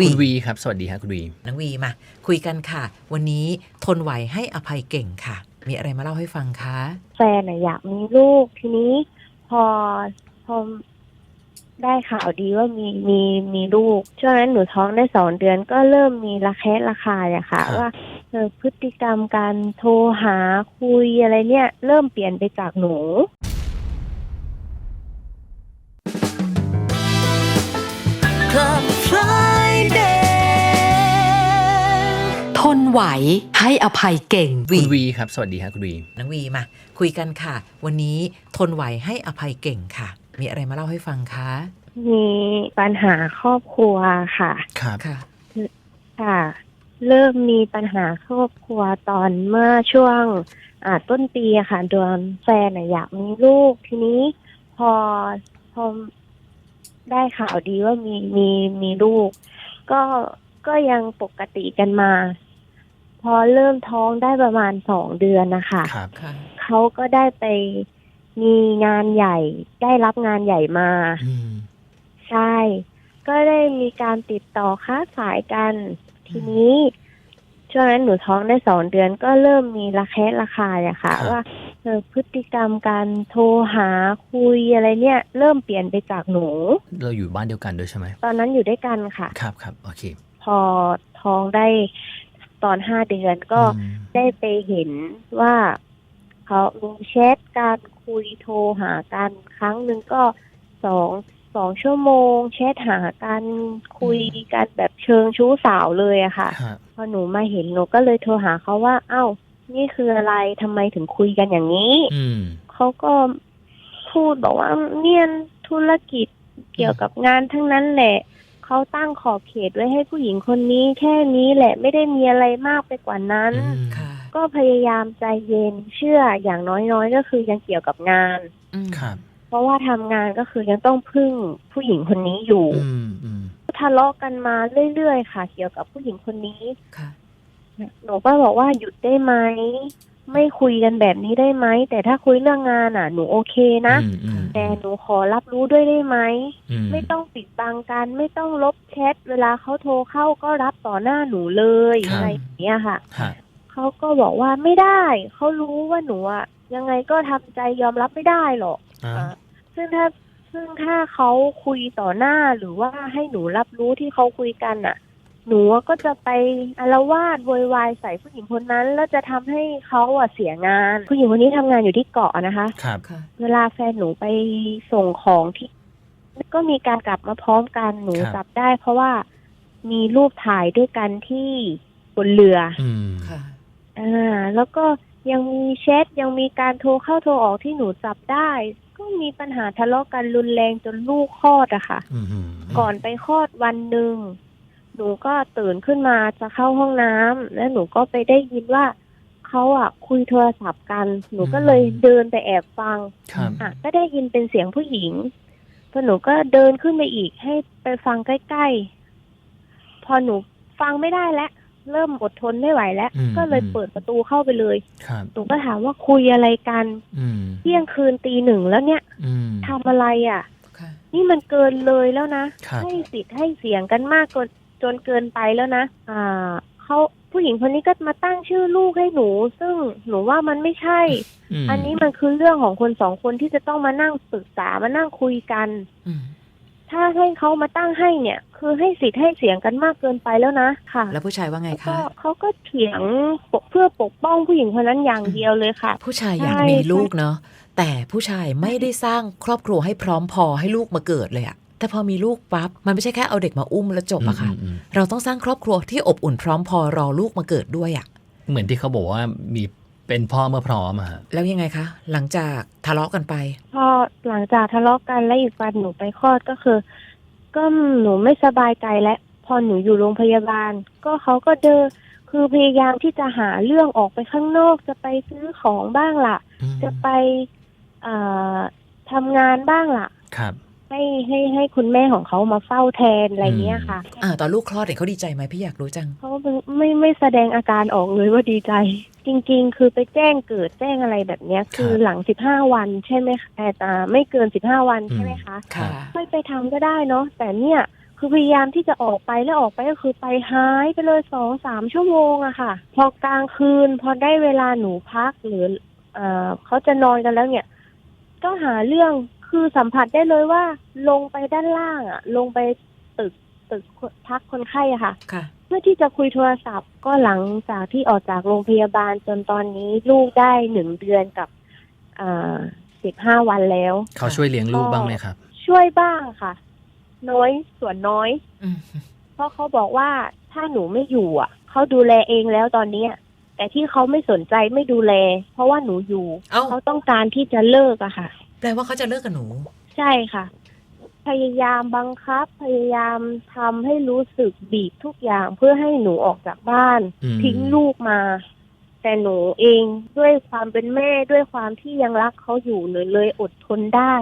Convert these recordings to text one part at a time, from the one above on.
วีคุณวีครับ สวัสดีครับคุณวีน้องวีมา คุยกันค่ะ วันนี้ทนไหวให้อภัยเก่งค่ะ มีอะไรมาเล่าให้ฟังคะ แฟนน่ะอยากมีลูกทีนี้พอพอได้ข่าวดีว่ามีมีมีลูกช่วงนั้นหนูท้องได้สองเดือนก็เริ่มมีระแคะระคายอะค่ะ ครับ ว่าเออพฤติกรรมการโทรหาคุยอะไรเนี่ย เริ่มเปลี่ยนไปจากหนู Club นไหวให้อภัยเก่งคุวีณวีครับ สวัสดีครับคุณวีน้องวีมา คุยกันค่ะ วันนี้ทนไหวให้อภัยเก่งค่ะ มีอะไรมาเล่าให้ฟังคะ มีปัญหาครอบครัวค่ะ ครับค่ะ ค่ะ เริ่มมีปัญหาครอบครัวตอนเมื่อช่วงอ่าต้นปีอะค่ะโดนแฟนน่ะอยากมีลูกทีนี้พอพอได้ข่าวดีว่ามีมีมีลูก ก็ก็ยังปกติกันมา พอเริ่มท้องได้ประมาณสองเดือนนะคะครับค่ะเขาก็ได้ไปมีงานใหญ่ ได้รับงานใหญ่มา อืม ใช่ ก็ได้มีการติดต่อค้าขายกัน ทีนี้ ช่วงนั้นหนูท้องได้สองเดือนก็เริ่มมีระแคะระคายอะค่ะ ครับ ว่าเออพฤติกรรมการโทรหาคุยอะไรเนี่ย เริ่มเปลี่ยนไปจากหนู เราอยู่บ้านเดียวกันด้วยใช่ไหมตอนนั้นอยู่ด้วยกันค่ะ ครับครับโอเค พอท้องได้ ตอนห้าเดือนก็อืม ได้ไปเห็นว่าเขามีแชทการคุยโทรหากันครั้งหนึ่งก็สองสองชั่วโมงแชทหากันคุยกันแบบเชิงชู้สาวเลยอะค่ะ ฮะพอหนูมาเห็นหนูก็เลยโทรหาเขาว่า เอ้า นี่คืออะไรทำไมถึงคุยกันอย่างนี้ อืม เขาก็พูดบอกว่าเนี่ยธุรกิจเกี่ยวกับงานทั้งนั้นแหละ เขาตั้งขอบเขตไว้ให้ผู้หญิงคนนี้ แค่นี้แหละไม่ได้มีอะไรมากไปกว่านั้น อืม ค่ะ ก็พยายามใจเย็นเชื่ออย่างน้อยๆ ก็คือยังเกี่ยวกับงาน อืมครับ เพราะว่าทำงานก็คือยังต้องพึ่งผู้หญิงคนนี้อยู่ อืมอืมทะเลาะกันมาเรื่อยๆ ค่ะ เกี่ยวกับผู้หญิงคนนี้ ค่ะ หนูก็บอกว่าหยุดได้ไหม ไม่คุยกันแบบนี้ได้ไหม แต่ถ้าคุยเรื่องงานอะ หนูโอเคนะ อืมอืม แต่หนูขอรับรู้ด้วยได้ไหมอืมไม่ต้องปิดบังกัน ไม่ต้องลบแชทเวลาเขาโทรเข้าก็รับต่อหน้าหนูเลยครับ อะไรอย่างเงี้ยค่ะ ฮะเขาก็บอกว่าไม่ได้ เขารู้ว่าหนูอะยังไงก็ทำใจยอมรับไม่ได้หรอกอ่า อะซึ่งถ้าซึ่งถ้าเขาคุยต่อหน้าหรือว่าให้หนูรับรู้ที่เขาคุยกันอะ หนูก็จะไปอารวาสโวยวายใส่ผู้หญิงคนนั้น แล้วจะทำให้เขาอะเสียงาน ผู้หญิงคนนี้ทำงานอยู่ที่เกาะนะคะ ครับค่ะเวลาแฟนหนูไปส่งของที่ ก็มีการกลับมาพร้อมกันหนูครับจับได้ เพราะว่ามีรูปถ่ายด้วยกันที่บนเรือ อืมค่ะอ่าแล้วก็ยังมีแชทยังมีการโทรเข้าโทรออกที่หนูจับได้ ก็มีปัญหาทะเลาะกันรุนแรงจนลูกคลอดอะค่ะอืมอืมก่อนไปคลอดวันหนึ่ง หนูก็ตื่นขึ้นมาจะเข้าห้องน้ำแล้วหนูก็ไปได้ยินว่าเขาอะคุยโทรศัพท์กัน หนูก็เลยเดินไปแอบฟัง ครับ อะก็ได้ยินเป็นเสียงผู้หญิงพอหนูก็เดินขึ้นไปอีกให้ไปฟังใกล้ๆ พอหนูฟังไม่ได้แล้ว เริ่มอดทนไม่ไหวแล้ว อืมก็เลยอืม เปิดประตูเข้าไปเลย ครับ หนูก็ถามว่าคุยอะไรกันอืม เที่ยงคืนตีหนึ่งแล้วเนี่ยอืม ทำอะไรอะ ค่ะ นี่มันเกินเลยแล้วนะครับ ให้สิทธิ์ให้เสียงกันมากจน จนเกินไปแล้วนะ อ่าเขาผู้หญิงคนนี้ก็มาตั้งชื่อลูกให้หนู ซึ่งหนูว่ามันไม่ใช่มอันนี้มันคือเรื่องของคนสองคนที่จะต้องมานั่งปรึกษามานั่งคุยกันอืมถ้าให้เขามาตั้งให้เนี่ย คือให้สิทธิ์ให้เสียงกันมากเกินไปแล้วนะค่ะ แล้วผู้ชายว่าไงก็คะเขาก็เถียงปกเพื่อปกป้องผู้หญิงคนนั้นอย่างเดียวเลยค่ะ ผู้ชายอยากใช่มีลูกเนาะแต่ผู้ชายไม่ได้สร้างครอบครัวให้พร้อมพอให้ลูกมาเกิดเลยอะ แต่พอมีลูกปั๊บมันไม่ใช่แค่เอาเด็กมาอุ้มแล้วจบอะค่ะอืมอืมเราต้องสร้างครอบครัวที่อบอุ่นพร้อมพอรอลูกมาเกิดด้วยอะเหมือนที่เขาบอกว่ามีเป็นพ่อเมื่อพร้อมอะฮะแล้วยังไงคะ หลังจากทะเลาะกันไปพอหลังจากทะเลาะกันและอีกวันหนูไปคลอดก็คือ ก็หนูไม่สบายใจแล้วพอหนูอยู่โรงพยาบาล ก็เขาก็เดินคือพยายามที่จะหาเรื่องออกไปข้างนอกจะไปซื้อของบ้างล่ะอืมจะไปเอ่อทำงานบ้างล่ะ ครับ ให้ให้ให้คุณแม่ของเขามาเฝ้าแทนอะไรเงี้ยค่ะ อ่าตอนลูกคลอดเนี่ยเขาดีใจไหมพี่อยากรู้จัง เขาไม่ไม่ไม่แสดงอาการออกเลยว่าดีใจ จริง ๆ คือไปแจ้งเกิดแจ้งอะไรแบบเนี้ย คือหลังสิบห้าวันใช่ไหมคะแต่อ่าไม่เกินสิบห้าวันใช่ไหมคะครับค่ะไม่ไปทำก็ได้เนาะแต่เนี่ยคือพยายามที่จะออกไปแล้วออกไปก็คือไปหายไปเลยสองสามชั่วโมงอะค่ะ พอกลางคืนพอได้เวลาหนูพักหรือเอ่อเขาจะนอนกันแล้วเนี่ย ก็หาเรื่อง คือสัมผัสได้เลยว่า ลงไปด้านล่างอะลงไปตึกตึกพักคนไข้อะค่ะ ค่ะ เพื่อที่จะคุยโทรศัพท์ก็หลังจากที่ออกจากโรงพยาบาลจนตอนนี้ลูกได้หนึ่งเดือนกับสิบห้าวันแล้ว เขาช่วยเลี้ยงลูกบ้างไหมครับ ช่วยบ้างค่ะ น้อยส่วนน้อย อืมเพราะเขาบอกว่าถ้าหนูไม่อยู่อะเขาดูแลเองแล้วตอนเนี้ยแต่ที่เขาไม่สนใจไม่ดูแล เพราะว่าหนูอยู่ เอ้า เขาต้องการที่จะเลิกอะค่ะ แปลว่าเขาจะเลิกกับหนู ใช่ค่ะ พยายามบังคับ พยายามทำให้รู้สึกบีบทุกอย่างเพื่อให้หนูออกจากบ้าน อืม ทิ้งลูกมา แต่หนูเองด้วยความเป็นแม่ด้วยความที่ยังรักเขาอยู่หนูเลยอดทนได้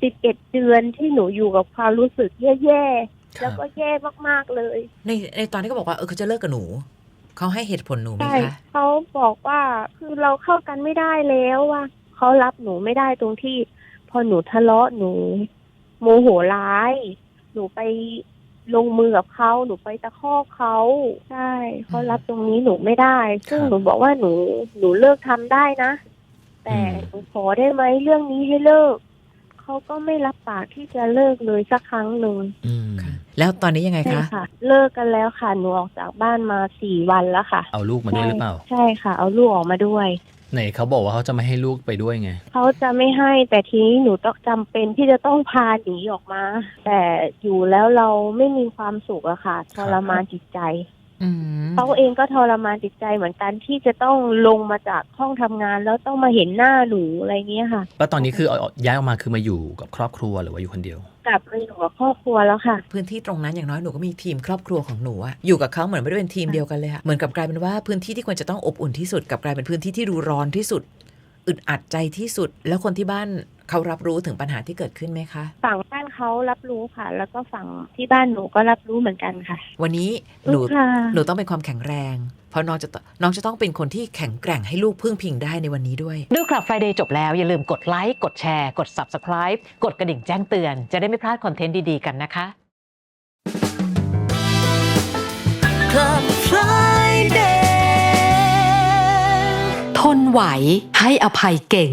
สิบเอ็ดเดือนที่หนูอยู่กับความรู้สึกแย่ๆคแล้รัวบก็แย่มากๆเลย ในในตอนที่เขาบอกว่าเออเขาจะเลิกกับหนู เขาให้เหตุผลหนูไหมใช่คะ เขาบอกว่าคือเราเข้ากันไม่ได้แล้วว่า เขารับหนูไม่ได้ตรงที่ พอหนูทะเลาะหนู โมโหร้าย หนูไปลงมือกับเขาหนูไปตะคอกเขาใช่เขารับตรงนี้หนูไม่ได้ ซึ่งครับหนูบอกว่าหนูหนูเลิกทำได้นะ แต่อืมหนูขอได้ไหมเรื่องนี้ให้เลิกเขาก็ไม่รับปากที่จะเลิกเลยสักครั้งหนึ่งอืมค่ะแล้วตอนนี้ยังไงใช่คะค่ะเลิกกันแล้วค่ะหนูออกจากบ้านมาสี่วันแล้วค่ะ เอาลูกมาด้วยหรือเปล่า ใช่ค่ะ เอาลูกออกมาด้วย ไหนเขาบอกว่าเขาจะไม่ให้ลูกไปด้วยไง เขาจะไม่ให้แต่ทีนี้หนูต้องจำเป็นที่จะต้องพาหนีออกมา แต่อยู่แล้วเราไม่มีความสุขอะค่ะทรมานจิตใจอืม เขาเองก็ทรมานจิตใจเหมือนกันที่จะต้องลงมาจากห้องทำงาน แล้วต้องมาเห็นหน้าหนูอะไรเงี้ยค่ะ แล้วตอนนี้คือเอาย้ายออกมาคือมาอยู่กับครอบครัวหรือว่าอยู่คนเดียวกลับมาอยู่กับครอบครัวแล้วค่ะ พื้นที่ตรงนั้นอย่างน้อยหนูก็มีทีมครอบครัวของหนูอะอยู่กับเขาเหมือนไม่ได้เป็นทีมเดียวกันเลยอะเหมือนกับกลายเป็นว่าพื้นที่ที่ควรจะต้องอบอุ่นที่สุดกลับกลายเป็นพื้นที่ที่ดูร้อนที่สุดอึดอัดใจที่สุด แล้วคนที่บ้าน เขารับรู้ถึงปัญหาที่เกิดขึ้นไหมคะ ฝั่งบ้านเขารับรู้ค่ะ แล้วก็ฝั่งที่บ้านหนูก็รับรู้เหมือนกันค่ะ วันนี้หนูค่ะหนูต้องเป็นความแข็งแรง เพราะน้องจะต้องน้องจะต้องเป็นคนที่แข็งแกร่งให้ลูกพึ่งพิงได้ในวันนี้ด้วย ดูคลับ Friday จบแล้ว อย่าลืมกดไลค์กดแชร์ กด Subscribe กดกระดิ่งแจ้งเตือน จะได้ไม่พลาดคอนเทนต์ดีๆกันนะคะทนไหวให้อภัยเก่ง